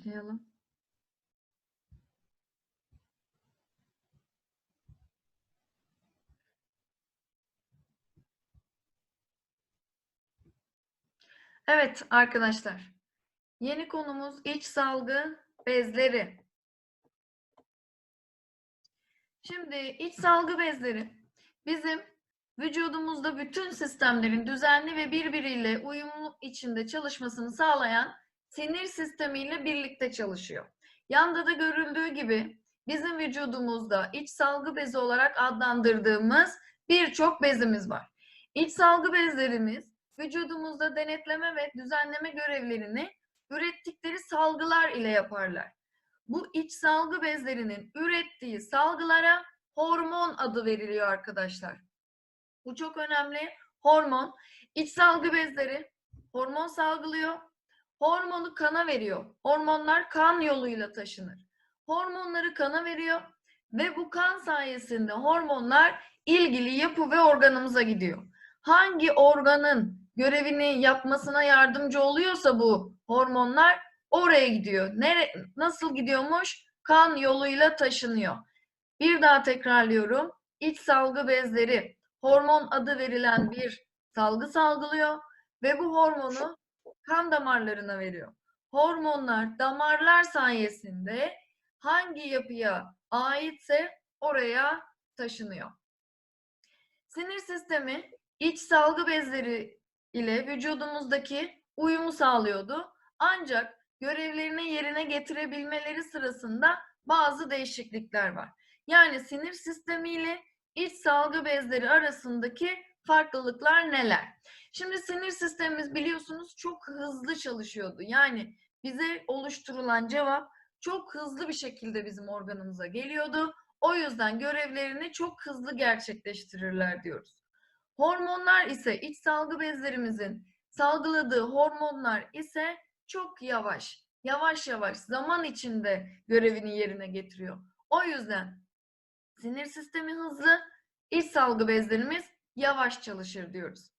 başlayalım. Evet arkadaşlar. Yeni konumuz iç salgı bezleri. Şimdi iç salgı bezleri bizim vücudumuzda bütün sistemlerin düzenli ve birbiriyle uyumlu içinde çalışmasını sağlayan sinir sistemiyle birlikte çalışıyor. Yanda da görüldüğü gibi bizim vücudumuzda iç salgı bezi olarak adlandırdığımız birçok bezimiz var. İç salgı bezlerimiz vücudumuzda denetleme ve düzenleme görevlerini ürettikleri salgılar ile yaparlar. Bu iç salgı bezlerinin ürettiği salgılara hormon adı veriliyor arkadaşlar. Bu çok önemli. Hormon, iç salgı bezleri hormon salgılıyor. Hormonu kana veriyor. Hormonlar kan yoluyla taşınır. Hormonları kana veriyor ve bu kan sayesinde hormonlar ilgili yapı ve organımıza gidiyor. Hangi organın görevini yapmasına yardımcı oluyorsa bu hormonlar oraya gidiyor. Nere, nasıl gidiyormuş? Kan yoluyla taşınıyor. Bir daha tekrarlıyorum. İç salgı bezleri hormon adı verilen bir salgı salgılıyor ve bu hormonu kan damarlarına veriyor. Hormonlar damarlar sayesinde hangi yapıya aitse oraya taşınıyor. Sinir sistemi iç salgı bezleri ile vücudumuzdaki uyumu sağlıyordu. Ancak görevlerini yerine getirebilmeleri sırasında bazı değişiklikler var. Yani sinir sistemi ile iç salgı bezleri arasındaki farklılıklar neler? Şimdi sinir sistemimiz biliyorsunuz çok hızlı çalışıyordu. Yani bize oluşturulan cevap çok hızlı bir şekilde bizim organımıza geliyordu. O yüzden görevlerini çok hızlı gerçekleştirirler diyoruz. Hormonlar ise iç salgı bezlerimizin salgıladığı hormonlar ise çok yavaş, yavaş yavaş zaman içinde görevini yerine getiriyor. O yüzden sinir sistemi hızlı, iç salgı bezlerimiz yavaş çalışır diyoruz.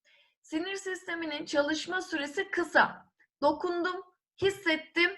Sinir sisteminin çalışma süresi kısa. Dokundum, hissettim,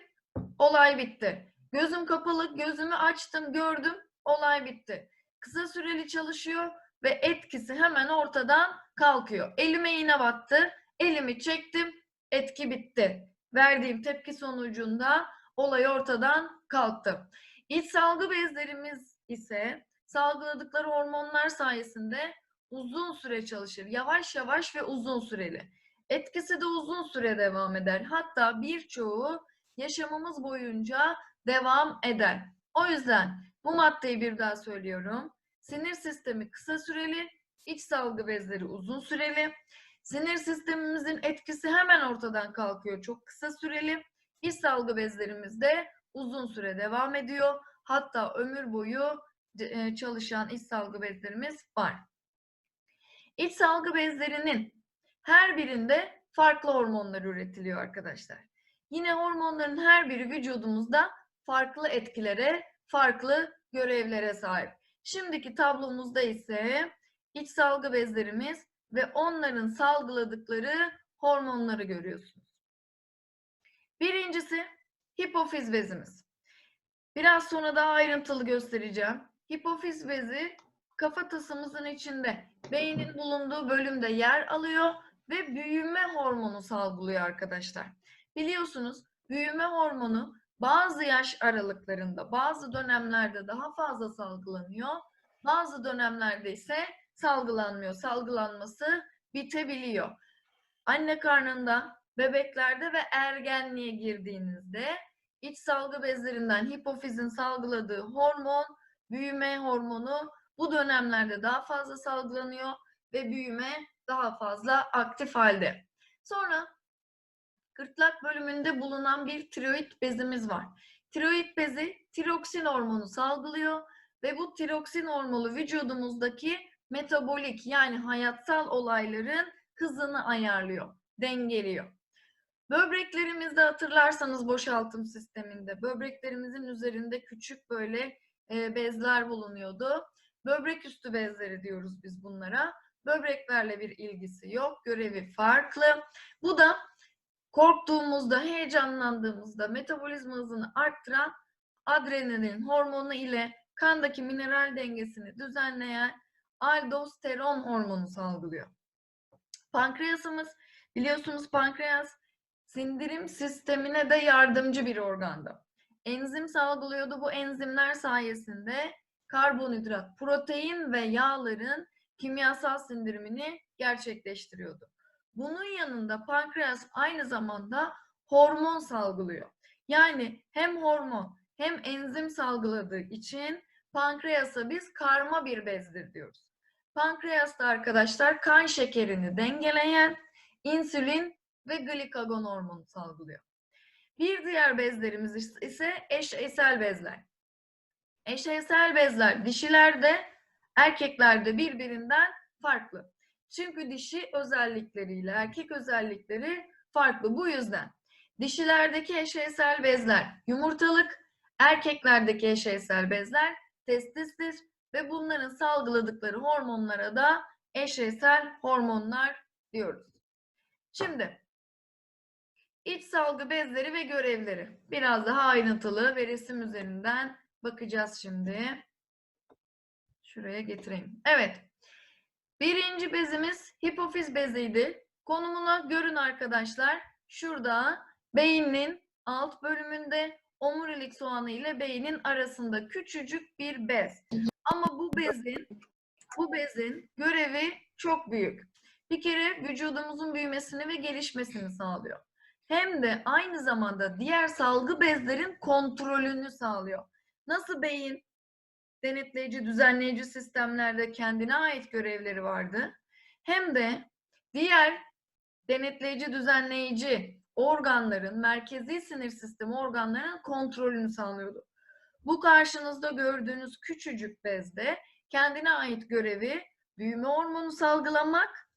olay bitti. Gözüm kapalı, gözümü açtım, gördüm, olay bitti. Kısa süreli çalışıyor ve etkisi hemen ortadan kalkıyor. Elime iğne battı, elimi çektim, etki bitti. Verdiğim tepki sonucunda olay ortadan kalktı. İç salgı bezlerimiz ise salgıladıkları hormonlar sayesinde uzun süre çalışır. Yavaş yavaş ve uzun süreli. Etkisi de uzun süre devam eder. Hatta birçoğu yaşamımız boyunca devam eder. O yüzden bu maddeyi bir daha söylüyorum. Sinir sistemi kısa süreli, iç salgı bezleri uzun süreli. Sinir sistemimizin etkisi hemen ortadan kalkıyor. Çok kısa süreli. İç salgı bezlerimiz de uzun süre devam ediyor. Hatta ömür boyu e, çalışan iç salgı bezlerimiz var. İç salgı bezlerinin her birinde farklı hormonlar üretiliyor arkadaşlar. Yine hormonların her biri vücudumuzda farklı etkilere, farklı görevlere sahip. Şimdiki tablomuzda ise iç salgı bezlerimiz ve onların salgıladıkları hormonları görüyorsunuz. Birincisi hipofiz bezimiz. Biraz sonra daha ayrıntılı göstereceğim. Hipofiz bezi kafatasımızın içinde beynin bulunduğu bölümde yer alıyor ve büyüme hormonu salgılıyor arkadaşlar. Biliyorsunuz büyüme hormonu bazı yaş aralıklarında, bazı dönemlerde daha fazla salgılanıyor. Bazı dönemlerde ise salgılanmıyor. Salgılanması bitebiliyor. Anne karnında, bebeklerde ve ergenliğe girdiğinizde iç salgı bezlerinden hipofizin salgıladığı hormon, büyüme hormonu bu dönemlerde daha fazla salgılanıyor ve büyüme daha fazla aktif halde. Sonra gırtlak bölümünde bulunan bir tiroid bezimiz var. Tiroid bezi tiroksin hormonu salgılıyor ve bu tiroksin hormonu vücudumuzdaki metabolik yani hayatsal olayların hızını ayarlıyor, dengeliyor. Böbreklerimizde hatırlarsanız boşaltım sisteminde böbreklerimizin üzerinde küçük böyle bezler bulunuyordu. Böbrek üstü bezleri diyoruz biz bunlara. Böbreklerle bir ilgisi yok, görevi farklı. Bu da korktuğumuzda, heyecanlandığımızda metabolizma hızını arttıran adrenalin hormonu ile kandaki mineral dengesini düzenleyen aldosteron hormonu salgılıyor. Pankreasımız biliyorsunuz pankreas sindirim sistemine de yardımcı bir organdı. Enzim salgılıyordu. Bu enzimler sayesinde karbonhidrat, protein ve yağların kimyasal sindirimini gerçekleştiriyordu. Bunun yanında pankreas aynı zamanda hormon salgılıyor. Yani hem hormon hem enzim salgıladığı için pankreasa biz karma bir bezdir diyoruz. Pankreasta arkadaşlar kan şekerini dengeleyen insülin ve glikagon hormonu salgılıyor. Bir diğer bezlerimiz ise eşeysel bezler. Eşeysel bezler dişilerde, erkeklerde birbirinden farklı. Çünkü dişi özellikleriyle erkek özellikleri farklı. Bu yüzden dişilerdeki eşeysel bezler yumurtalık, erkeklerdeki eşeysel bezler testistir ve bunların salgıladıkları hormonlara da eşeysel hormonlar diyoruz. Şimdi iç salgı bezleri ve görevleri biraz daha ayrıntılı ve resim üzerinden bakacağız şimdi. Şuraya getireyim. Evet. Birinci bezimiz hipofiz beziydi. Konumunu görün arkadaşlar. Şurada beynin alt bölümünde omurilik soğanı ile beynin arasında küçücük bir bez. Ama bu bezin bu bezin görevi çok büyük. Bir kere vücudumuzun büyümesini ve gelişmesini sağlıyor. Hem de aynı zamanda diğer salgı bezlerin kontrolünü sağlıyor. Nasıl beyin denetleyici, düzenleyici sistemlerde kendine ait görevleri vardı. Hem de diğer denetleyici, düzenleyici organların, merkezi sinir sistemi organlarının kontrolünü sağlıyordu. Bu karşınızda gördüğünüz küçücük bezde kendine ait görevi büyüme hormonu salgılamak,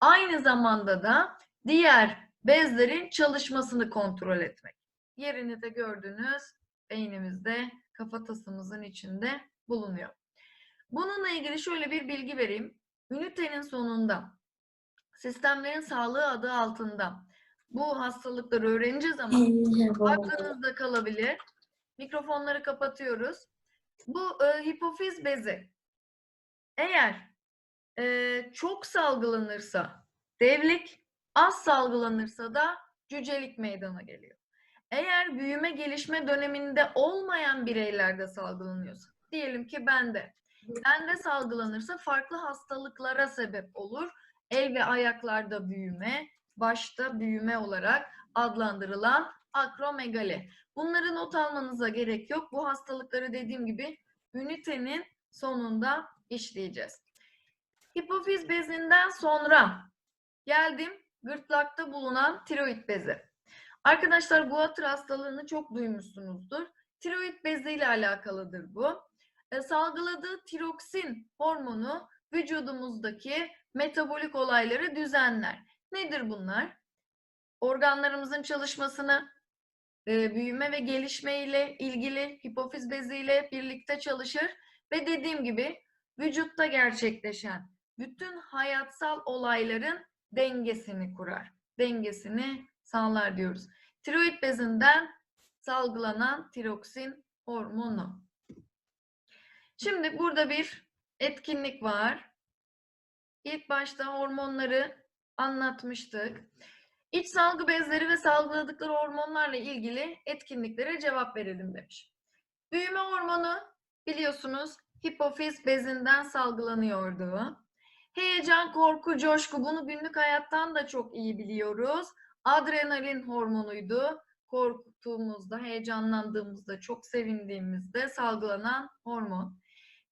aynı zamanda da diğer bezlerin çalışmasını kontrol etmek. Yerini de gördüğünüz beynimizde, kafatasımızın içinde bulunuyor. Bununla ilgili şöyle bir bilgi vereyim. Ünitenin sonunda sistemlerin sağlığı adı altında bu hastalıkları öğreneceğiz ama aklınızda kalabilir. Mikrofonları kapatıyoruz. Bu e, hipofiz bezi eğer e, çok salgılanırsa devlik, az salgılanırsa da cücelik meydana geliyor. Eğer büyüme gelişme döneminde olmayan bireylerde salgılanıyorsa, diyelim ki bende, bende salgılanırsa farklı hastalıklara sebep olur. El ve ayaklarda büyüme, başta büyüme olarak adlandırılan akromegali. Bunları not almanıza gerek yok. Bu hastalıkları dediğim gibi ünitenin sonunda işleyeceğiz. Hipofiz bezinden sonra geldim gırtlakta bulunan tiroid bezi. Arkadaşlar guatr hastalığını çok duymuşsunuzdur. Tiroid bezi ile alakalıdır bu. E, salgıladığı tiroksin hormonu vücudumuzdaki metabolik olayları düzenler. Nedir bunlar? Organlarımızın çalışmasını, e, büyüme ve gelişme ile ilgili hipofiz beziyle birlikte çalışır ve dediğim gibi vücutta gerçekleşen bütün hayatsal olayların dengesini kurar. Dengesini sağlar diyoruz. Tiroid bezinden salgılanan tiroksin hormonu. Şimdi burada bir etkinlik var. İlk başta hormonları anlatmıştık. İç salgı bezleri ve salgıladıkları hormonlarla ilgili etkinliklere cevap verelim demiş. Büyüme hormonu biliyorsunuz hipofiz bezinden salgılanıyordu. Heyecan, korku, coşku bunu günlük hayattan da çok iyi biliyoruz. Adrenalin hormonuydu. Korktuğumuzda, heyecanlandığımızda, çok sevindiğimizde salgılanan hormon.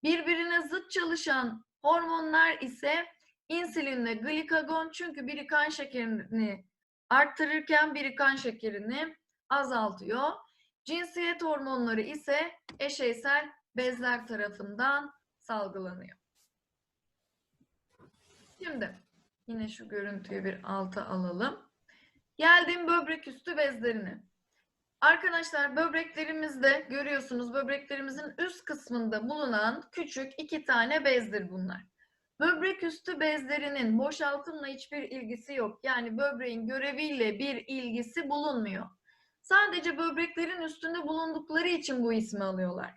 Birbirine zıt çalışan hormonlar ise insülinle glikagon çünkü biri kan şekerini arttırırken biri kan şekerini azaltıyor. Cinsiyet hormonları ise eşeysel bezler tarafından salgılanıyor. Şimdi yine şu görüntüyü bir alta alalım. Geldim böbrek üstü bezlerine. Arkadaşlar böbreklerimizde görüyorsunuz böbreklerimizin üst kısmında bulunan küçük iki tane bezdir bunlar. Böbrek üstü bezlerinin boşaltımla hiçbir ilgisi yok. Yani böbreğin göreviyle bir ilgisi bulunmuyor. Sadece böbreklerin üstünde bulundukları için bu ismi alıyorlar.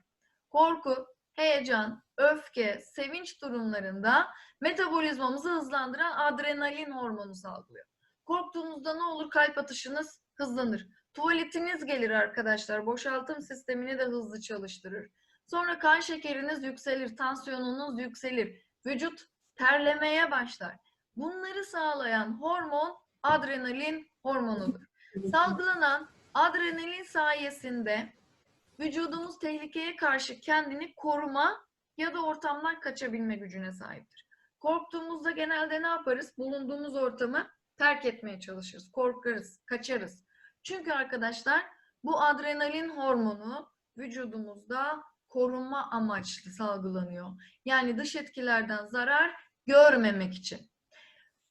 Korku, heyecan, öfke, sevinç durumlarında metabolizmamızı hızlandıran adrenalin hormonu salgılıyor. Korktuğunuzda ne olur? Kalp atışınız hızlanır. Tuvaletiniz gelir arkadaşlar. Boşaltım sistemini de hızlı çalıştırır. Sonra kan şekeriniz yükselir, tansiyonunuz yükselir. Vücut terlemeye başlar. Bunları sağlayan hormon adrenalin hormonudur. Salgılanan adrenalin sayesinde vücudumuz tehlikeye karşı kendini koruma ya da ortamdan kaçabilme gücüne sahiptir. Korktuğumuzda genelde ne yaparız? Bulunduğumuz ortamı terk etmeye çalışırız. Korkarız, kaçarız. Çünkü arkadaşlar bu adrenalin hormonu vücudumuzda korunma amaçlı salgılanıyor. Yani dış etkilerden zarar görmemek için.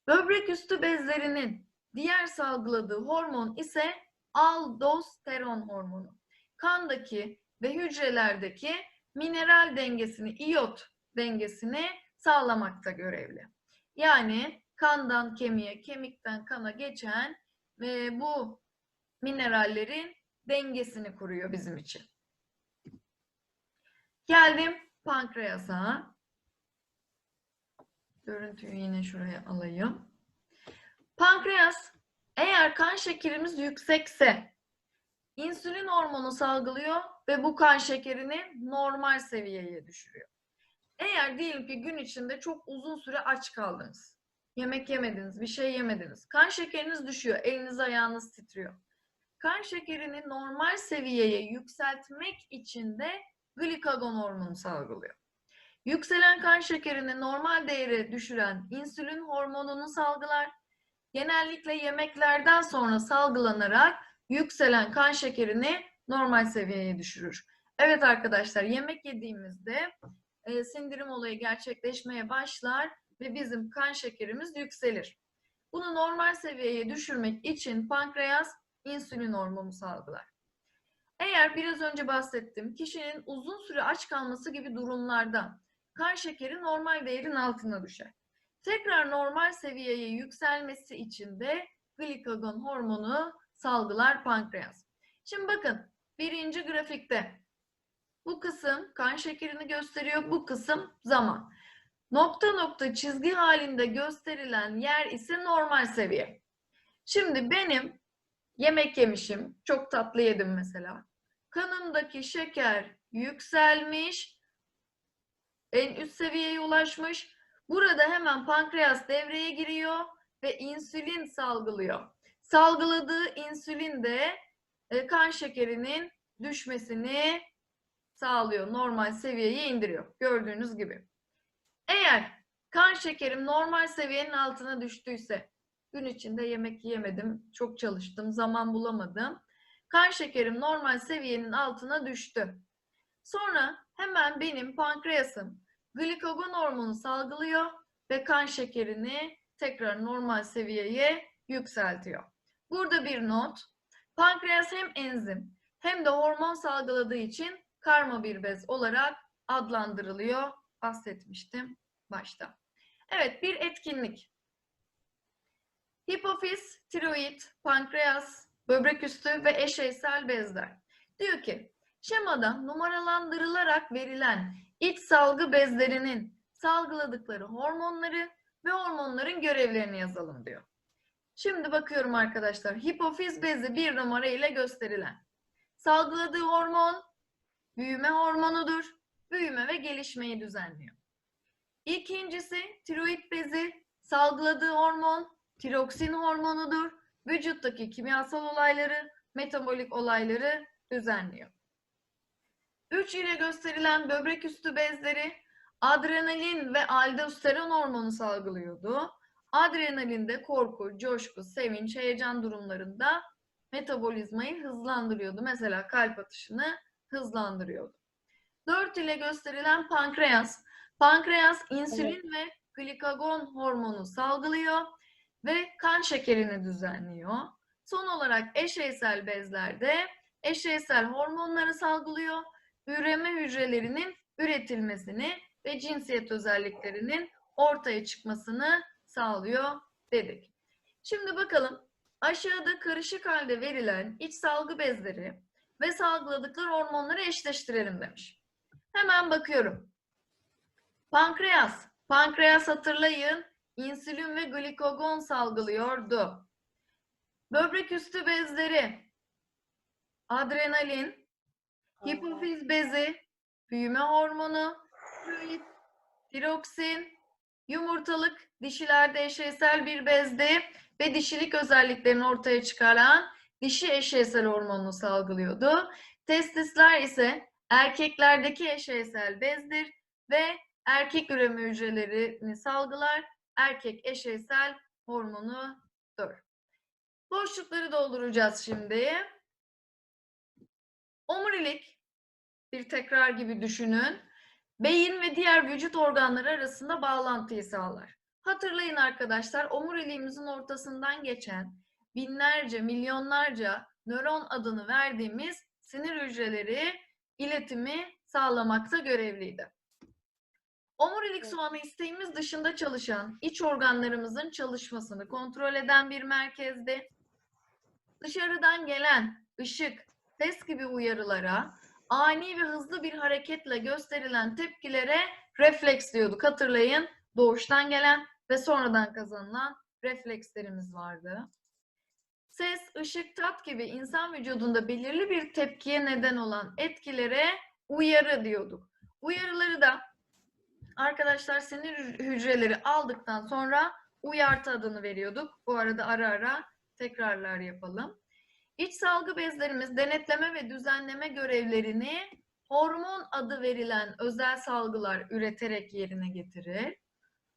Böbrek üstü bezlerinin diğer salgıladığı hormon ise aldosteron hormonu. Kandaki ve hücrelerdeki mineral dengesini, iyot dengesini sağlamakta görevli. Yani kandan kemiğe, kemikten kana geçen ve bu minerallerin dengesini kuruyor bizim için. Geldim pankreasa. Görüntüyü yine şuraya alayım. Pankreas eğer kan şekerimiz yüksekse insülin hormonu salgılıyor ve bu kan şekerini normal seviyeye düşürüyor. Eğer diyelim ki gün içinde çok uzun süre aç kaldınız. Yemek yemediniz, bir şey yemediniz. Kan şekeriniz düşüyor, eliniz ayağınız titriyor. Kan şekerini normal seviyeye yükseltmek için de glikagon hormonu salgılıyor. Yükselen kan şekerini normal değere düşüren insülin hormonunu salgılar. Genellikle yemeklerden sonra salgılanarak yükselen kan şekerini normal seviyeye düşürür. Evet arkadaşlar yemek yediğimizde e, sindirim olayı gerçekleşmeye başlar ve bizim kan şekerimiz yükselir. Bunu normal seviyeye düşürmek için pankreas insülin hormonu salgılar. Eğer biraz önce bahsettim kişinin uzun süre aç kalması gibi durumlarda kan şekeri normal değerin altına düşer. Tekrar normal seviyeye yükselmesi için de glikagon hormonu salgılar pankreas. Şimdi bakın birinci grafikte bu kısım kan şekerini gösteriyor, bu kısım zaman. Nokta nokta çizgi halinde gösterilen yer ise normal seviye. Şimdi benim yemek yemişim, çok tatlı yedim mesela. Kanımdaki şeker yükselmiş, en üst seviyeye ulaşmış. Burada hemen pankreas devreye giriyor ve insülin salgılıyor. Salgıladığı insülin de e, kan şekerinin düşmesini sağlıyor. Normal seviyeye indiriyor. Gördüğünüz gibi. Eğer kan şekerim normal seviyenin altına düştüyse gün içinde yemek yiyemedim, çok çalıştım, zaman bulamadım. Kan şekerim normal seviyenin altına düştü. Sonra hemen benim pankreasım glikagon hormonu salgılıyor ve kan şekerini tekrar normal seviyeye yükseltiyor. Burada bir not. Pankreas hem enzim hem de hormon salgıladığı için karma bir bez olarak adlandırılıyor. Bahsetmiştim başta. Evet bir etkinlik. Hipofiz, tiroid, pankreas, böbrek üstü ve eşeysel bezler. Diyor ki şemada numaralandırılarak verilen iç salgı bezlerinin salgıladıkları hormonları ve hormonların görevlerini yazalım diyor. Şimdi bakıyorum arkadaşlar. Hipofiz bezi bir numara ile gösterilen. Salgıladığı hormon büyüme hormonudur. Büyüme ve gelişmeyi düzenliyor. İkincisi tiroid bezi salgıladığı hormon tiroksin hormonudur. Vücuttaki kimyasal olayları, metabolik olayları düzenliyor. 3 ile gösterilen böbrek üstü bezleri adrenalin ve aldosteron hormonu salgılıyordu. Adrenalin de korku, coşku, sevinç, heyecan durumlarında metabolizmayı hızlandırıyordu. Mesela kalp atışını hızlandırıyordu. 4 ile gösterilen pankreas. Pankreas insülin ve glikagon hormonu salgılıyor ve kan şekerini düzenliyor. Son olarak eşeysel bezlerde eşeysel hormonları salgılıyor. Üreme hücrelerinin üretilmesini ve cinsiyet özelliklerinin ortaya çıkmasını sağlıyor dedik. Şimdi bakalım aşağıda karışık halde verilen iç salgı bezleri ve salgıladıkları hormonları eşleştirelim demiş. Hemen bakıyorum. Pankreas. Pankreas hatırlayın insülin ve glikogon salgılıyordu. Böbrek üstü bezleri. Adrenalin, hipofiz bezi, büyüme hormonu, tiroid, tiroksin, yumurtalık dişilerde eşeysel bir bezdi ve dişilik özelliklerini ortaya çıkaran dişi eşeysel hormonunu salgılıyordu. Testisler ise erkeklerdeki eşeysel bezdir ve erkek üreme hücrelerini salgılar. Erkek eşeysel hormonudur. Boşlukları dolduracağız şimdi. Omurilik bir tekrar gibi düşünün. Beyin ve diğer vücut organları arasında bağlantıyı sağlar. Hatırlayın arkadaşlar, omuriliğimizin ortasından geçen binlerce, milyonlarca nöron adını verdiğimiz sinir hücreleri iletimi sağlamakta görevliydi. Omurilik soğanı isteğimiz dışında çalışan iç organlarımızın çalışmasını kontrol eden bir merkezdi. Dışarıdan gelen ışık, ses gibi uyarılara ani ve hızlı bir hareketle gösterilen tepkilere refleks diyorduk. Hatırlayın doğuştan gelen ve sonradan kazanılan reflekslerimiz vardı. Ses, ışık, tat gibi insan vücudunda belirli bir tepkiye neden olan etkilere uyarı diyorduk. Uyarıları da arkadaşlar sinir hü- hücreleri aldıktan sonra uyartı adını veriyorduk. Bu arada ara ara tekrarlar yapalım. İç salgı bezlerimiz denetleme ve düzenleme görevlerini hormon adı verilen özel salgılar üreterek yerine getirir.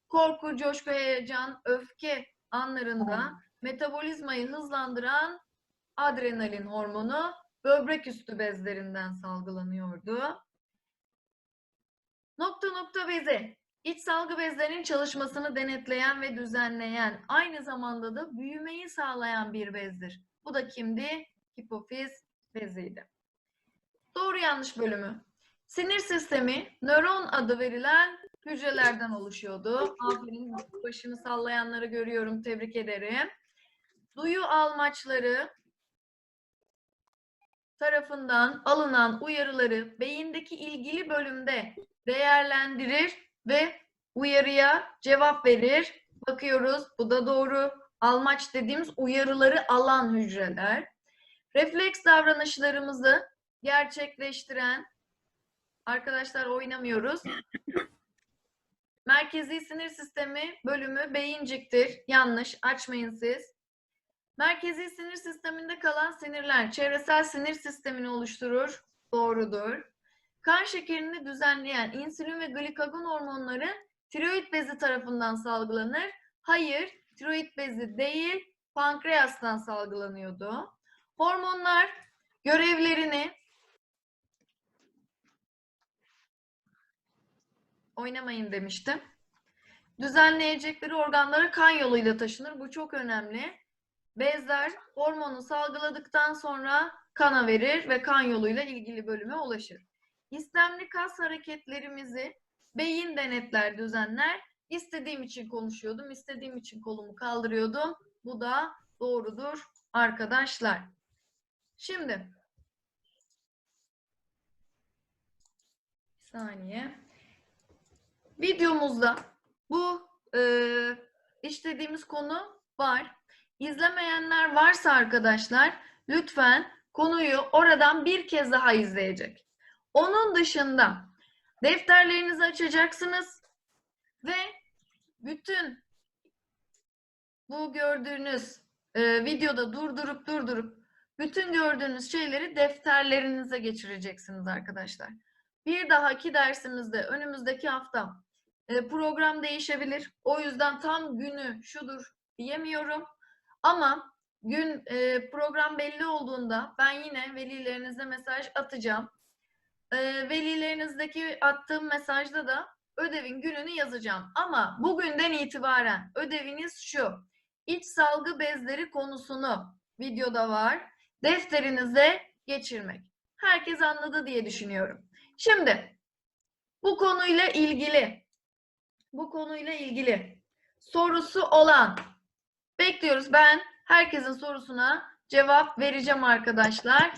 Korku, coşku, heyecan, öfke anlarında metabolizmayı hızlandıran adrenalin hormonu böbrek üstü bezlerinden salgılanıyordu. Nokta nokta bezi. İç salgı bezlerinin çalışmasını denetleyen ve düzenleyen, aynı zamanda da büyümeyi sağlayan bir bezdir. Bu da kimdi? Hipofiz beziydi. Doğru yanlış bölümü. Sinir sistemi nöron adı verilen hücrelerden oluşuyordu. Aferin başını sallayanları görüyorum. Tebrik ederim. Duyu almaçları tarafından alınan uyarıları beyindeki ilgili bölümde değerlendirir ve uyarıya cevap verir. Bakıyoruz bu da doğru. Almaç dediğimiz uyarıları alan hücreler. Refleks davranışlarımızı gerçekleştiren arkadaşlar oynamıyoruz. Merkezi sinir sistemi bölümü beyinciktir. Yanlış. Açmayın siz. Merkezi sinir sisteminde kalan sinirler çevresel sinir sistemini oluşturur. Doğrudur. Kan şekerini düzenleyen insülin ve glikagon hormonları tiroid bezi tarafından salgılanır. Hayır, tiroid bezi değil, pankreastan salgılanıyordu. Hormonlar görevlerini oynamayın demiştim. Düzenleyecekleri organlara kan yoluyla taşınır. Bu çok önemli. Bezler hormonu salgıladıktan sonra kana verir ve kan yoluyla ilgili bölüme ulaşır. İstemli kas hareketlerimizi beyin denetler, düzenler. İstediğim için konuşuyordum, istediğim için kolumu kaldırıyordum. Bu da doğrudur arkadaşlar. Şimdi bir saniye. Videomuzda bu e, işlediğimiz konu var. İzlemeyenler varsa arkadaşlar lütfen konuyu oradan bir kez daha izleyecek. Onun dışında defterlerinizi açacaksınız ve bütün bu gördüğünüz e, videoda durdurup durdurup bütün gördüğünüz şeyleri defterlerinize geçireceksiniz arkadaşlar. Bir dahaki dersimizde önümüzdeki hafta e, program değişebilir. O yüzden tam günü şudur diyemiyorum. Ama gün e, program belli olduğunda ben yine velilerinize mesaj atacağım. E, velilerinizdeki attığım mesajda da ödevin gününü yazacağım. Ama bugünden itibaren ödeviniz şu. İç salgı bezleri konusunu videoda var. Defterinize geçirmek. Herkes anladı diye düşünüyorum. Şimdi bu konuyla ilgili bu konuyla ilgili sorusu olan bekliyoruz. Ben herkesin sorusuna cevap vereceğim arkadaşlar.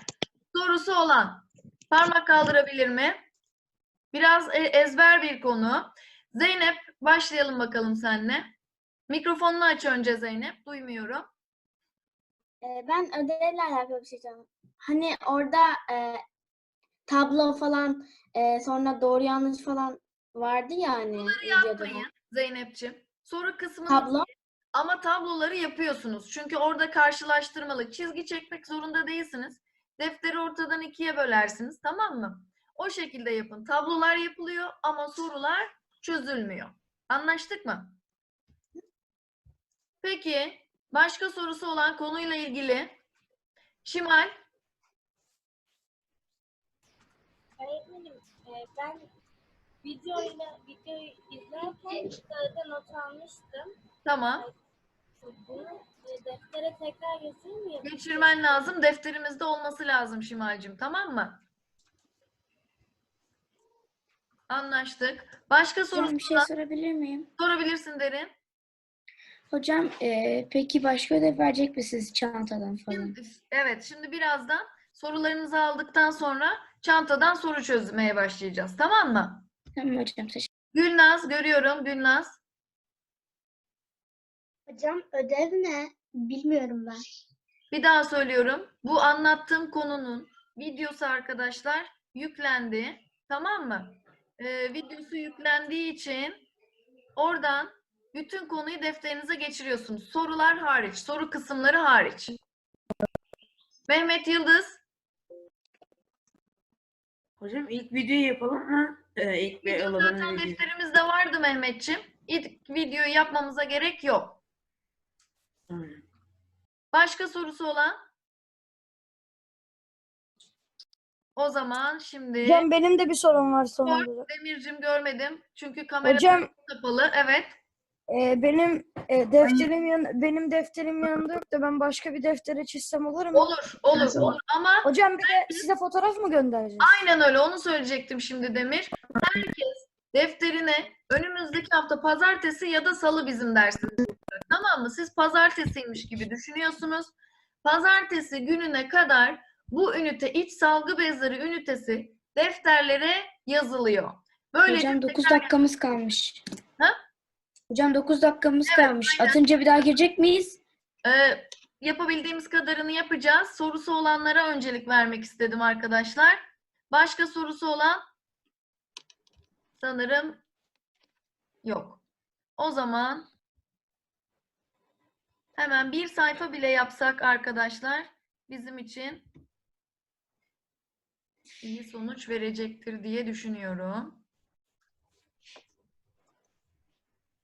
Sorusu olan parmak kaldırabilir mi? Biraz e- ezber bir konu. Zeynep başlayalım bakalım seninle. Mikrofonunu aç önce Zeynep. Duymuyorum. Ee, ben ödevle alakalı bir şey söyleyeceğim. Hani orada e, tablo falan e, sonra doğru yanlış falan vardı ya hani videoda. Yapmayın Zeynep'ciğim. Soru kısmını Tablo. Ama tabloları yapıyorsunuz. Çünkü orada karşılaştırmalı çizgi çekmek zorunda değilsiniz. Defteri ortadan ikiye bölersiniz. Tamam mı? O şekilde yapın. Tablolar yapılıyor ama sorular çözülmüyor. Anlaştık mı? Peki başka sorusu olan konuyla ilgili Şimal Öğretmenim, e, ben videoyla videoyu izlerken kağıda not almıştım. tamam. E, deftere tekrar geçireyim mi? Geçirmen lazım. Defterimizde olması lazım Şimal'cim. Tamam mı? Anlaştık. Başka sorusu bir şey sorabilir miyim? sorabilirsin Derin. Hocam eee, peki başka ödev verecek misiniz çantadan falan? Şimdi, evet, şimdi birazdan sorularınızı aldıktan sonra çantadan soru çözmeye başlayacağız. Tamam mı? Tamam hocam teşekkür Gülnaz görüyorum. Gülnaz. Hocam ödev ne? Bilmiyorum ben. Bir daha söylüyorum. Bu anlattığım konunun videosu arkadaşlar yüklendi. Tamam mı? Ee, videosu yüklendiği için oradan bütün konuyu defterinize geçiriyorsunuz. Sorular hariç, soru kısımları hariç. Mehmet Yıldız. Hocam ilk videoyu yapalım mı? Ee, ilk Video zaten videoyu. defterimizde vardı Mehmetçim. İlk videoyu yapmamıza gerek yok. Başka sorusu olan? O zaman şimdi Hocam benim de bir sorum var son olarak. Demircim görmedim. Çünkü kamera Hocam kapalı. Evet. e, benim e, defterim yan, benim defterim yanında yok da ben başka bir deftere çizsem olur mu? Olur, olur, olur. Ama Hocam bir de size fotoğraf mı göndereceğiz? aynen öyle. Onu söyleyecektim şimdi Demir. Herkes defterine önümüzdeki hafta pazartesi ya da salı bizim dersimiz olacak. Tamam mı? Siz pazartesiymiş gibi düşünüyorsunuz. Pazartesi gününe kadar bu ünite iç salgı bezleri ünitesi defterlere yazılıyor. Böyle Hocam 9 dakikamız kalmış. Ha? Hocam 9 dakikamız Evet, kalmış. aynen. Atınca bir daha girecek miyiz? Ee, yapabildiğimiz kadarını yapacağız. Sorusu olanlara öncelik vermek istedim arkadaşlar. Başka sorusu olan sanırım yok. O zaman hemen bir sayfa bile yapsak arkadaşlar bizim için iyi sonuç verecektir diye düşünüyorum.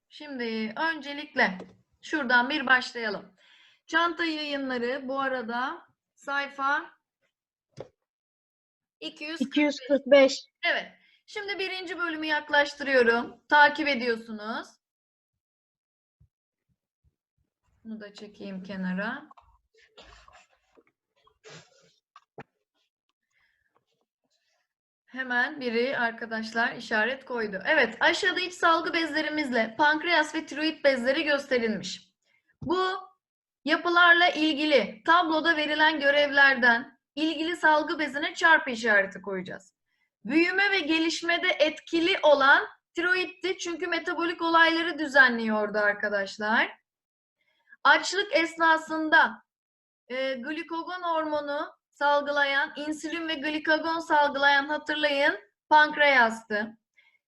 Şimdi öncelikle şuradan bir başlayalım. Çanta yayınları bu arada sayfa 200 245. Evet. Şimdi birinci bölümü yaklaştırıyorum. Takip ediyorsunuz. Bunu da çekeyim kenara. Hemen biri arkadaşlar işaret koydu. Evet, aşağıda iç salgı bezlerimizle pankreas ve tiroid bezleri gösterilmiş. Bu yapılarla ilgili tabloda verilen görevlerden ilgili salgı bezine çarpı işareti koyacağız. Büyüme ve gelişmede etkili olan tiroiddi çünkü metabolik olayları düzenliyordu arkadaşlar. Açlık esnasında e, glikogon hormonu salgılayan, insülin ve glikagon salgılayan hatırlayın pankreastı.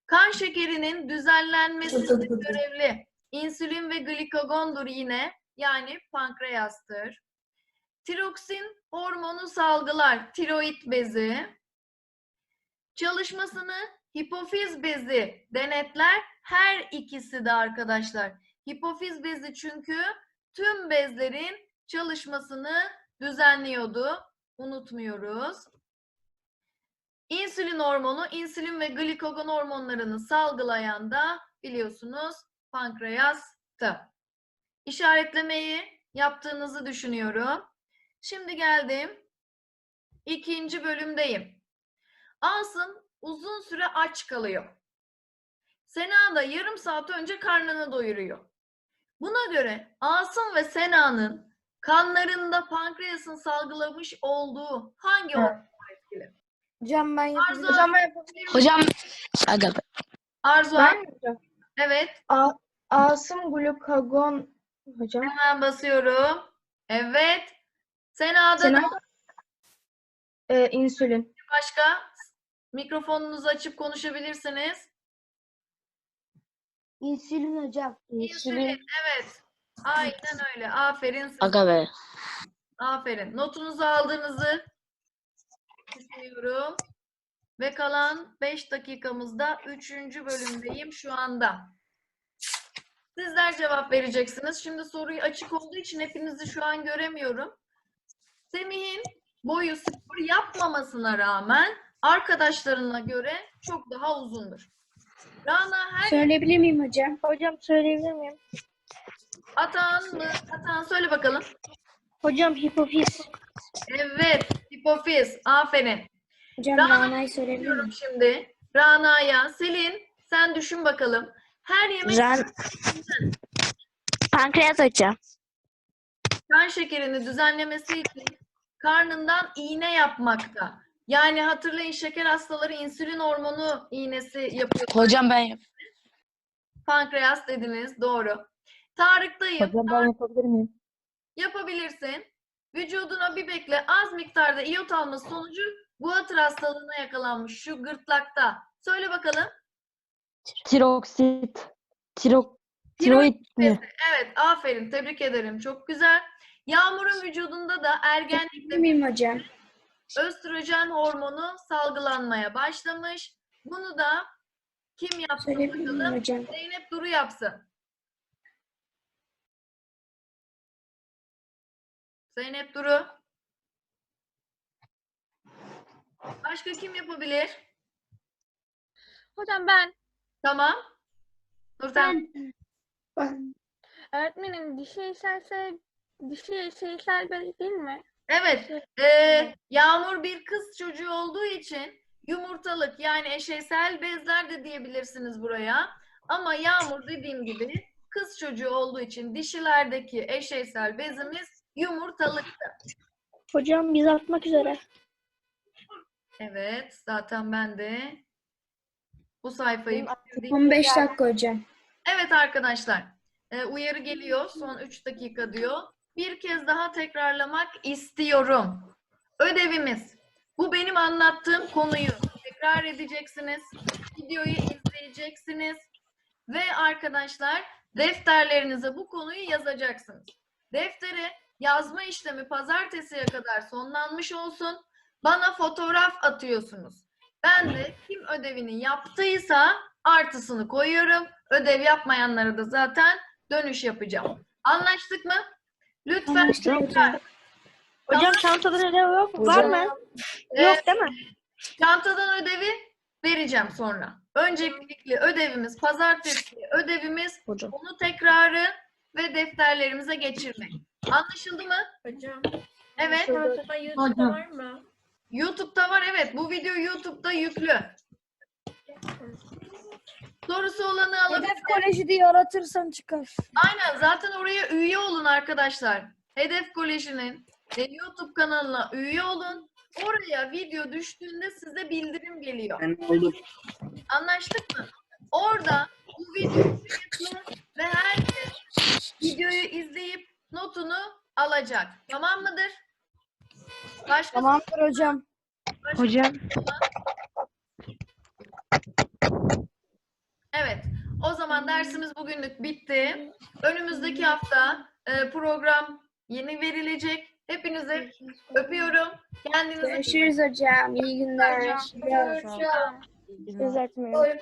Kan şekerinin düzenlenmesinde görevli insülin ve glikagondur yine yani pankreastır. Tiroksin hormonu salgılar tiroid bezi. Çalışmasını hipofiz bezi denetler. Her ikisi de arkadaşlar. Hipofiz bezi çünkü tüm bezlerin çalışmasını düzenliyordu. Unutmuyoruz. İnsülin hormonu, insülin ve glikagon hormonlarını salgılayan da biliyorsunuz pankreastı. İşaretlemeyi yaptığınızı düşünüyorum. Şimdi geldim. İkinci bölümdeyim. Asım uzun süre aç kalıyor. Sena da yarım saat önce karnını doyuruyor. Buna göre Asım ve Sena'nın kanlarında pankreasın salgılamış olduğu hangi hormon etkili? Hocam ben Arzu yapabilirim. Hocam aga be. Arzu Ben mi hocam? evet A- Asım glukagon hocam. hemen basıyorum. Evet. Sena'da Sena- da Ee, insülin. başka mikrofonunuzu açıp konuşabilirsiniz. İnsülin hocam. İnsülin, evet. Aynen öyle. Aferin size. Aga be. Aferin. Notunuzu aldığınızı düşünüyorum. Ve kalan 5 dakikamızda 3. bölümdeyim şu anda. Sizler cevap vereceksiniz. Şimdi soruyu açık olduğu için hepinizi şu an göremiyorum. Semih'in boyu spor yapmamasına rağmen arkadaşlarına göre çok daha uzundur. Rana her Söyleyebilir miyim hocam? Hocam söyleyebilir miyim? Atan mı? Atan söyle bakalım. Hocam hipofiz. Evet, hipofiz. Aferin. Hocam Rana- Rana'yı söyleyebilir Diyorum miyim? şimdi Rana'ya. Selin sen düşün bakalım. Her yemek Ran... Pankreas hocam. kan şekerini düzenlemesi için karnından iğne yapmakta. Yani hatırlayın şeker hastaları insülin hormonu iğnesi yapıyor. Hocam ben yap. Pankreas dediniz. Doğru. Tarık'tayım. ben yapabilir miyim? Yapabilirsin. Vücuduna bir bekle az miktarda iyot alması sonucu guatr hastalığına yakalanmış şu gırtlakta. Söyle bakalım. Tiroksit. Tirok, Tiroid tiroid mi? Evet, aferin. Tebrik ederim. Çok güzel. Yağmur'un vücudunda da ergenlikte Söyleyebilir miyim hocam? Östrojen hormonu salgılanmaya başlamış. Bunu da kim yapsın bakalım? Zeynep Duru yapsın. Zeynep Duru. Başka kim yapabilir? Hocam ben Tamam. Nurten. öğretmenim dişi eşeğsel dişi eşeğsel değil mi? Evet. eee, Yağmur bir kız çocuğu olduğu için yumurtalık yani eşeysel bezler de diyebilirsiniz buraya. Ama Yağmur dediğim gibi kız çocuğu olduğu için dişilerdeki eşeysel bezimiz yumurtalıktı. Hocam biz atmak üzere. Evet. Zaten ben de bu sayfayı bitirdiğim 15 dakika hocam. Evet arkadaşlar, e, uyarı geliyor. Son 3 dakika diyor. Bir kez daha tekrarlamak istiyorum. Ödevimiz. Bu benim anlattığım konuyu tekrar edeceksiniz. Videoyu izleyeceksiniz. Ve arkadaşlar defterlerinize bu konuyu yazacaksınız. Deftere yazma işlemi pazartesiye kadar sonlanmış olsun. Bana fotoğraf atıyorsunuz. Ben de kim ödevini yaptıysa artısını koyuyorum. Ödev yapmayanlara da zaten dönüş yapacağım. Anlaştık mı? Lütfen hocam. tekrar. Hocam çantada ödev yok mu? Var Hocam. mı? Ee, Yok değil mi? Çantadan ödevi vereceğim sonra. Öncelikli ödevimiz pazartesi ödevimiz Hocam. onu tekrarı ve defterlerimize geçirmek. Anlaşıldı mı? Hocam. Evet. Çantada YouTube'da Hocam. var mı? YouTube'da var evet. Bu video YouTube'da yüklü. Sorusu olanı alabilir. Hedef koleji diye aratırsan çıkar. Aynen zaten oraya üye olun arkadaşlar. Hedef Koleji'nin YouTube kanalına üye olun. Oraya video düştüğünde size bildirim geliyor. Anlaştık mı? Orada bu video kayıtlı ve herkes videoyu izleyip notunu alacak. Tamam mıdır? Başka Tamamdır hocam. Hocam. Evet. O zaman dersimiz bugünlük bitti. Önümüzdeki hafta e, program yeni verilecek. Hepinizi öpüyorum. Kendinize Görüşürüz hocam. İyi günler. Hocam. Düzeltmeyin.